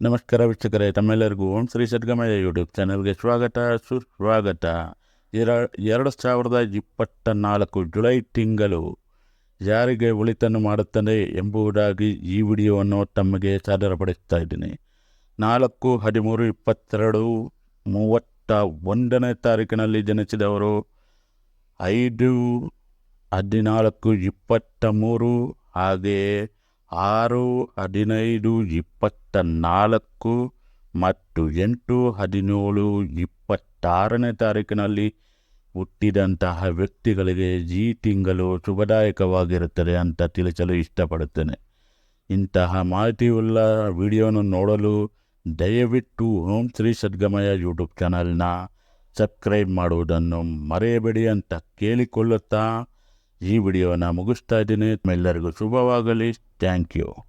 ನಮಸ್ಕಾರ ವೀಕ್ಷಕರೇ, ತಮ್ಮೆಲ್ಲರಿಗೂ ಓಂ ಶ್ರೀ ಸದ್ಗಮಯ ಯೂಟ್ಯೂಬ್ ಚಾನಲ್ಗೆ ಸ್ವಾಗತ, ಸುಸ್ವಾಗತ. ಎರ ಎರಡು ಸಾವಿರದ ಇಪ್ಪತ್ತ ನಾಲ್ಕು ಜುಲೈ ತಿಂಗಳು ಯಾರಿಗೆ ಒಳಿತನ್ನು ಮಾಡುತ್ತದೆ ಎಂಬುದಾಗಿ ಈ ವಿಡಿಯೋವನ್ನು ತಮಗೆ ಸಾದರಪಡಿಸ್ತಾ ಇದ್ದೀನಿ. ನಾಲ್ಕು, ಹದಿಮೂರು, ಇಪ್ಪತ್ತೆರಡು, ಮೂವತ್ತ ಒಂದನೇ ತಾರೀಕಿನಲ್ಲಿ ಜನಿಸಿದವರು ಐದು, ಹದಿನಾಲ್ಕು, ಇಪ್ಪತ್ತ ಮೂರು ಹಾಗೆಯೇ ಆರು, ಹದಿನೈದು ಇಪ್ಪತ್ತ ನಾಲ್ಕು ಮತ್ತು ಎಂಟು, ಹದಿನೇಳು, ಇಪ್ಪತ್ತಾರನೇ ತಾರೀಕಿನಲ್ಲಿ ಹುಟ್ಟಿದಂತಹ ವ್ಯಕ್ತಿಗಳಿಗೆ ಈ ತಿಂಗಳು ಶುಭದಾಯಕವಾಗಿರುತ್ತದೆ ಅಂತ ತಿಳಿಸಲು ಇಷ್ಟಪಡುತ್ತೇನೆ. ಇಂತಹ ಮಾಹಿತಿಯುಳ್ಳ ವಿಡಿಯೋನು ನೋಡಲು ದಯವಿಟ್ಟು ಓಂ ಶ್ರೀ ಸದ್ಗಮಯ ಯೂಟ್ಯೂಬ್ ಚಾನಲ್ನ ಸಬ್ಸ್ಕ್ರೈಬ್ ಮಾಡುವುದನ್ನು ಮರೆಯಬೇಡಿ ಅಂತ ಕೇಳಿಕೊಳ್ಳುತ್ತಾ ಈ ವಿಡಿಯೋನ ಮುಗಿಸ್ತಾ ಇದ್ದೀನಿ. ಎಲ್ಲರಿಗೂ ಶುಭವಾಗಲಿ. Thank you.